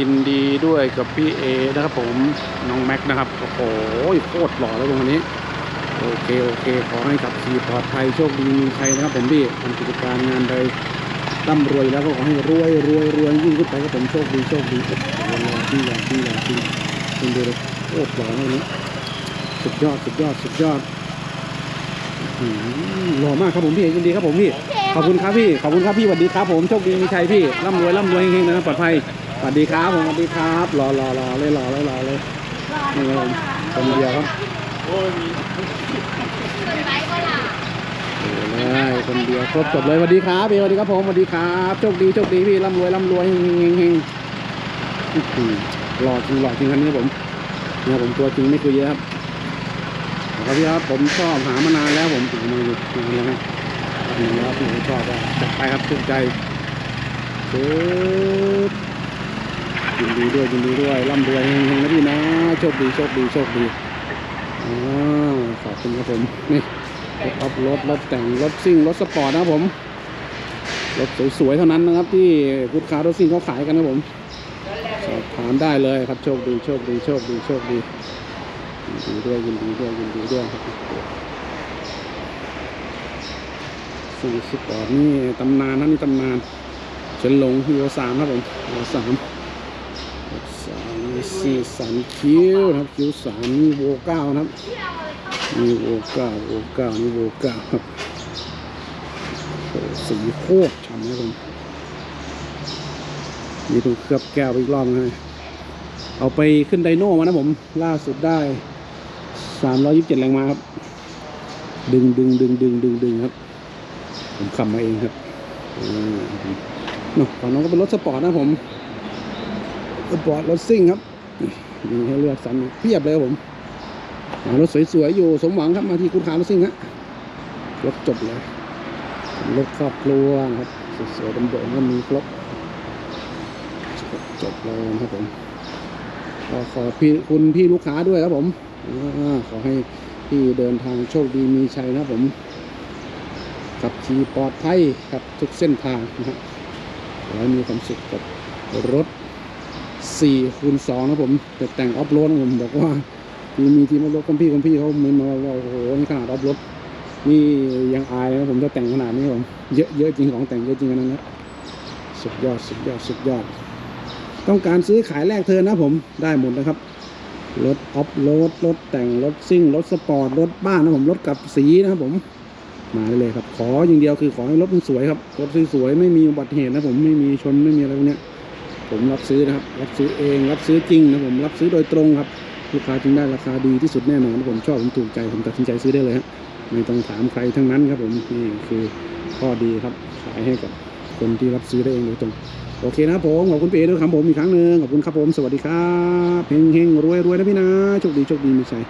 ยินดีด้วยกับพี่เอนะครับผมน้องแม็กนะครับโอ้โหโคตรหล่อเลยตรงนี้โอเคโอเค ขอให้ขับขี่ปลอดภัยโชคดีมีชัยนะครับผมพี่ทำกิจการงานใดร่ำรวยแล้วก็ขอให้รวยรวยรวยยิ่งขึ้นไปครับผมโชคดีโชคดีโอ้โหหล่อที่หล่อที่หล่อที่คุณดูเลยโคตรหล่อเลยนี้สุดยอดสุดยอดสุดยอดอื้อหือหล่อมากครับผมพี่ยินดีครับผมพี่ขอบคุณครับพี่ขอบคุณครับพี่สวัสดีครับผมโชคดีมีชัยพี่ร่ำรวยร่ำรวยเฮงๆนะครับปลอดภัย สวัสดีครับผมสวัสดีครับ รอรอรอเลยรอเลยรอเลยนี่ครับผมคนเดียวครับโอ้ยมีโอ้เลยคนเดียวครบจบเลยสวัสดีครับพี่สวัสดีครับผมสวัสดีครับโชคดีโชคดีพี่ร่ำรวยร่ำรวยเฮงเฮงเฮงอื้อหือหล่อจริงหล่อจริงคันนี้ผมเนี่ยผมตัวจริงไม่คุยเยอะครับครับพี่ครับผมชอบหามานานแล้วผมถึงมาอยู่นานแล้วนะหนึ่งแล้วผมชอบจัดไปครับถูกใจปึ๊บ ยินดีด้วยยินดีด้วยร่ำรวยเฮงๆนะพี่นะโชคดีโชคดีโชคดีอ่าขอบคุณครับผมนี่รถออฟรถรถแต่งรถซิ่งรถสปอร์ตนะครับผมรถสวยๆเท่านั้นนะครับ ที่พุทธค้ารถซิ่งเขาขายกันนะครับผมสอบถามได้เลยครับโชคดีโชคดีโชคดีโชคดียินดีด้วยยินดีด้วยยินดีด้วยครับซิ่งสปอร์ตนี่ตำนานนะนี่ตำนานเฉินหลงยูโรสามครับผมยูโรสาม สามสี่สันคิ้วนะครับคิ้วสามนี่โวเก้านะครับนี่โวเก้าโวเก้านี่โวเก้าครับสีโคตรฉ่ำนะครับผมนี่ต้องเคลือบแก้วไปอีกรอบนะฮะเอาไปขึ้นไดโน่มานะผมล่าสุดได้สามร้อยยี่สิบเจ็ดแรงมาครับ ดึงดึงดึงดึงดึงดึงครับ ผมขับมาเองครับอ่าเนาะฝั่งน้องก็เป็นรถสปอร์ตนะผม สปอร์ตรถซิ่งครับมีให้เลือกสรรเพียบเลยครับผมรถสวยๆอยู่สมหวังครับมาที่คุณขารถซิ่งฮะรถจบเลยรถครอบครัวครับสวยๆเดิมๆก็มีครบจบเลยครับผมขอขอพี่คุณพี่ลูกค้าด้วยครับผมอขอให้พี่เดินทางโชคดีมีชัยนะครับผมขับขี่ปลอดภัยครับทุกเส้นทางนะครับขอให้มีความสุขกับรถ 4คูณ2นะผมแต่แต่งออฟโรดผมบอกว่ามีมีทีมออฟโรถคุณพี่คุณพี่เขาเหมนมาว่าโอ้โหนี่ขนาดออฟโรดนี่ยังอายนะผมจะแต่งขนาดนี้ผมเยอะเยอะจริงของแต่งเยอะจริงอันนั้นนะสุดยอดสุดยอดสุดยอด ต้องการซื้อขายแลกเทินนะผมได้หมดนะครับรถออฟโรดรถแต่งรถซิ่งรถสปอร์ตรถบ้านนะผมรถกับสีนะครับผมมาได้เลยครับ ขออย่างเดียวคือขอให้รถมันสวยครับรถสวยๆไม่มีอุบัติเหตุนะผมไม่มีชนไม่มีอะไรพวกนี้ ผมรับซื้อนะครับ รับซื้อเองรับซื้อจริงนะผมรับซื้อโดยตรงครับลูกค้าจึงได้ราคาดีที่สุดแน่นอนผมชอบผมถูกใจผมตัดสินใจซื้อได้เลยฮะไม่ต้องถามใครทั้งนั้นครับผมนี่คือข้อดีครับขายให้กับคนที่รับซื้อได้เองโดยตรงโอเคนะผมขอบคุณพี่เอด้วยครับผมอีกครั้งหนึ่งขอบคุณครับผมสวัสดีครับเฮงเฮงรวยรวยนะพี่นะโชคดีโชคดีมีชัย